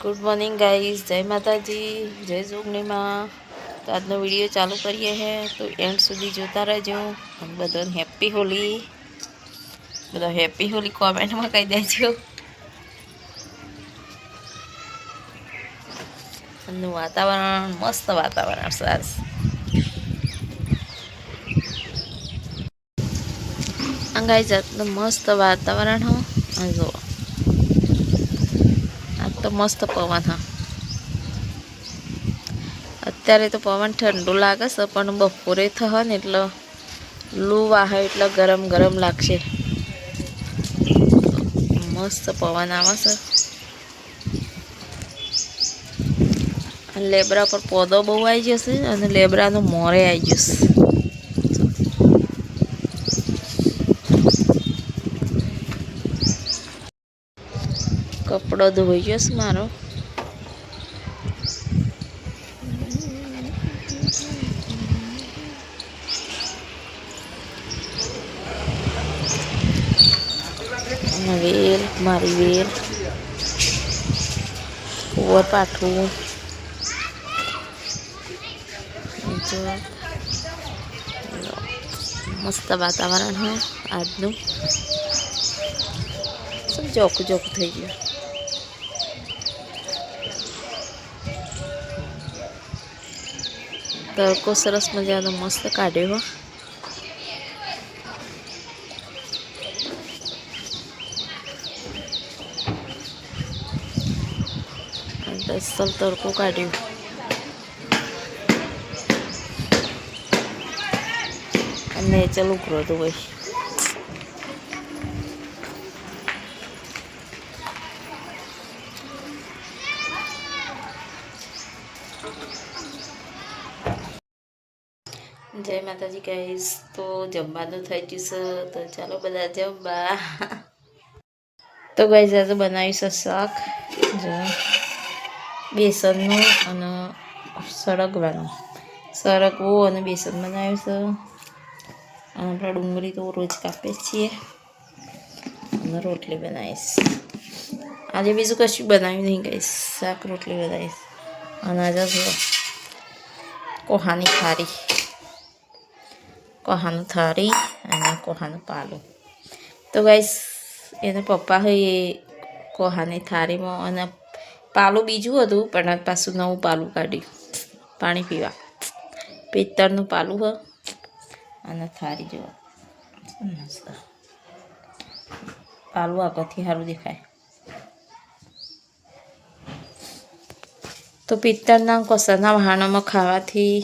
Good morning guys જય માતાજી જય જોગણીમાં તો આજનો વિડીયો ચાલુ કરીએ હે તો એન્ડ સુધી જોતા રહેજો અને બધાને હેપી હોલી બધા હેપી હોલી કોમેન્ટમાં કહી દેજો અને વાતાવરણ મસ્ત વાતાવરણ સરસ અંગાઈ જાતનું મસ્ત વાતાવરણ હો અને જુઓ આજ તો મસ્ત પવન, હા. અત્યારે તો પવન ઠંડુ લાગે છે, પણ બપોરે થશે ને એટલે લૂ વાહે એટલે ગરમ ગરમ લાગશે. મસ્ત પવન આવે છે. લેબરા પર પોદો બહુ આવી જશે અને લેબરાનું મોરે આવી જશે. કપડો ધોઈ જશે મારો અને વેલ મારી વેલ ઓવર પાઠવું જો મસ્ત વાતાવરણ હોય આજનું સબ જોખું જોખું થઈ ગયું તડકો સરસ મજાનો મસ્ત કાઢ્યો હો. અસલ તડકો કાઢ્યો. અને ચાલુ કરો તો જય માતાજી કહીશ તો જમવાનું થઈ ગયું છે. તો ચાલો બધા જમવા. તો ગાઈઝ આજે બનાવ્યું છે શાક. બેસનનું અને સરગવાનું. સરગવું અને બેસન બનાવ્યું છે. અને આપણે ડુંગળી તો રોજ કાપીએ છીએ. અને રોટલી બનાવીશ. આજે બીજું કશું બનાવ્યું નહીં કહીશ શાક રોટલી બનાવીશ. અને આજે કોહાની ખારી કોહાનું થાળી અને કોહાનું પાલું તો ગાઈસ એના પપ્પા હોય એ કોહાની થાળીમાં અને પાલું બીજું હતું પણ પાછું નવું પાલું કાઢ્યું પાણી પીવા પિત્તળનું પાલું હ અને થાળી જેવો મસ્ત પાલું આગળથી સારું દેખાય તો પિત્તળના કોસાના વહાણોમાં ખાવાથી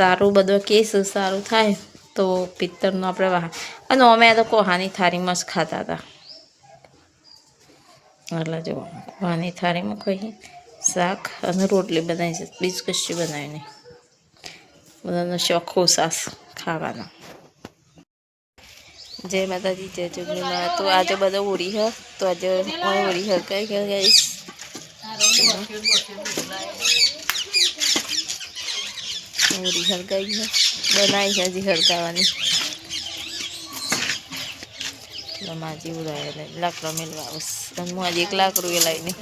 સારું બધું કેસ સારું થાય તો પિત્તળનું આપણે વાહ અને અમે તો કોહાની થાળીમાં જ ખાતા હતા એટલે જો કોહાની થાળીમાં ખાઈએ શાક અને રોટલી બનાવી છે બીજું કશું બનાવ્યું નહીં બધાનો શોખો સાસ ખાવાનો જય માતાજી જય ચુગલીમાં તો આજે બધો ઉડી હ તો આજે ઉડી હ કઈ કઈ ગઈશ પૂરી હળગાઈ છે બનાવી છે હજી હળગાવાની એટલે માજી ઉડાવે લઈ લાકડો મેળવા આવશે અને હું આજે એક લાકડું એ લઈને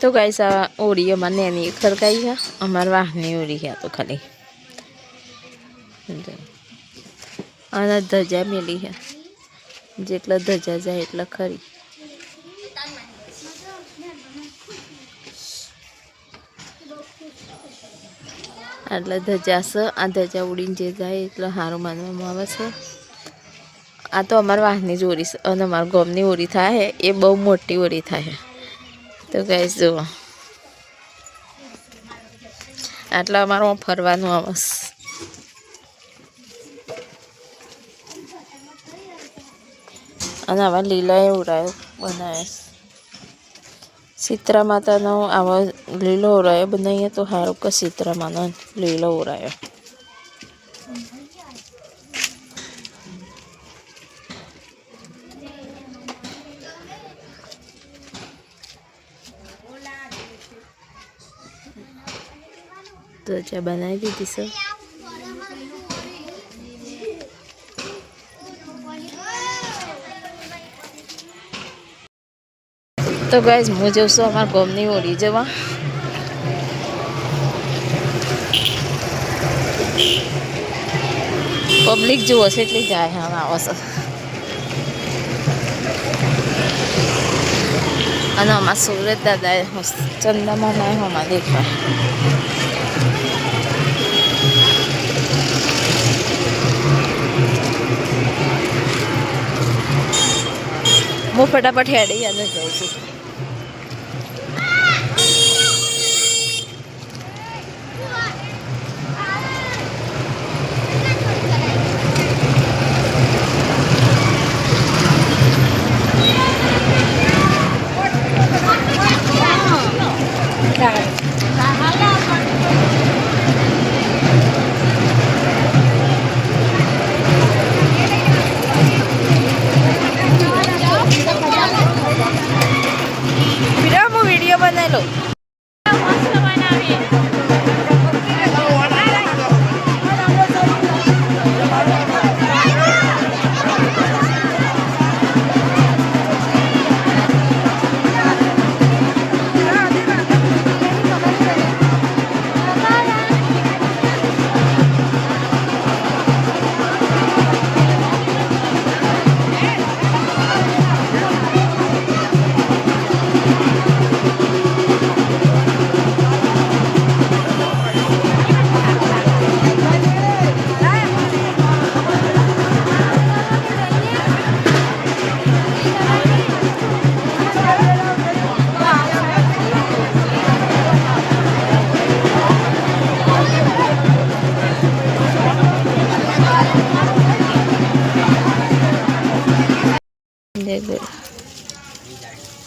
તો ગાઈસ આ ઓળી અમારે નેની ખરકાઈ છે અમારે વાહની ઓળી છે તો ખાલી અને ધજા મેલી છે જેટલા ધજા જાય એટલા ખરી એટલે ધજા છે આ ધજા ઉડીને જે જાય એટલે સારું માનવામાં આવે છે. આ તો અમારા વાહની જ ઓરી છે, અને અમારા ગોમની ઓરી થાય, એ બહુ મોટી ઓરી થાય. તો ગાઈસ જુઓ. આટલા અમારું ફરવાનું આવે અને આવા લીલા એ ઉડાયો બનાવે સીતરા માતાનો આવો લીલો ઓરાયો બનાવીએ તો સારું કે સીતરા માનો લીલો ઓરાયો તો ચા બનાવી દીધી સર તો ગાઈઝ હું જઉં છું અમારા ગોમની ઓળી જવા પબ્લિક જુઓ છે એટલી જાય હા આવો છે અને અમારા સુરત દાદાએ ચંદામાં ના હમણાં દેખાય હું ફટાફટ હેડી અને જાઉં છું વીડિયો હું વીડિયો બનાવી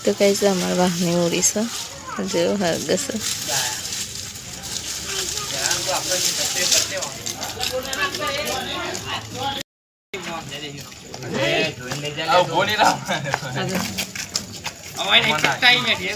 તો કઈ છે અમારા વાહની ઓળી છે જેવો હરગસ થઈ ગઈ છે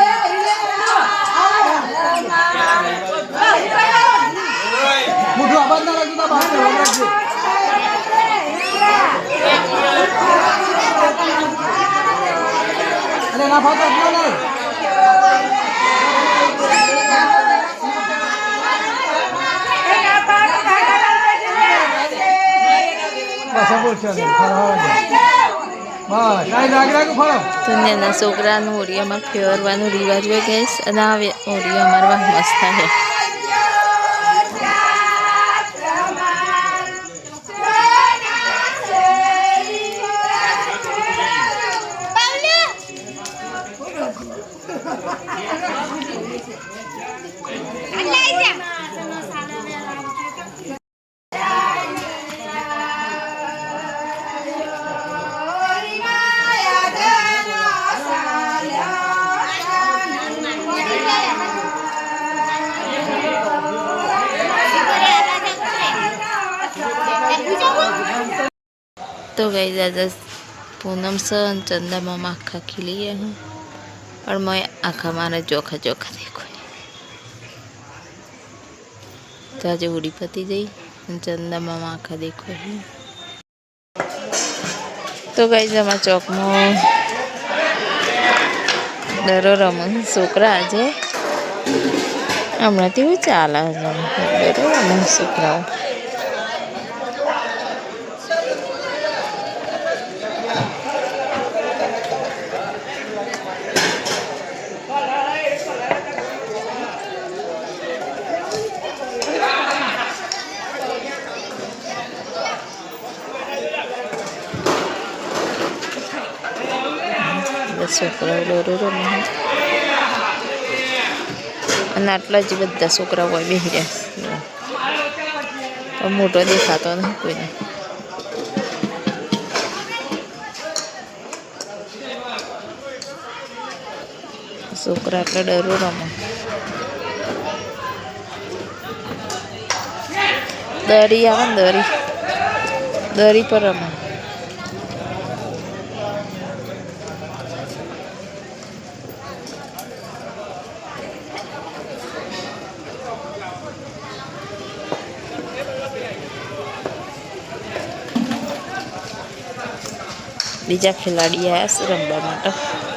મોઢું આબાદ ના રાખજો બહાર ને રાખજે. ના લાગ લાગુ ફળ. તો નાના છોકરાનું ઓળી અમારે ફેરવાનું રિવાજ હોય કે અને આ વે- ઓળી મસ્ત થાય. તો दादा पूनम પૂનમ चंदा मामा आखा આખા ખીલી ગયા હું પણ મેં આખા મારા ચોખા ચોખા तो તો આજે ઉડી પતી જઈ मामा आखा આખા है। તો ગઈ જમા ચોકમાં દરો રમણ છોકરા આજે હમણાંથી ચાલે દરો રમણ છોકરાઓ dari yang dari? Dari peramah બીજા ખેલાડી આવ્યા રમવા માટે.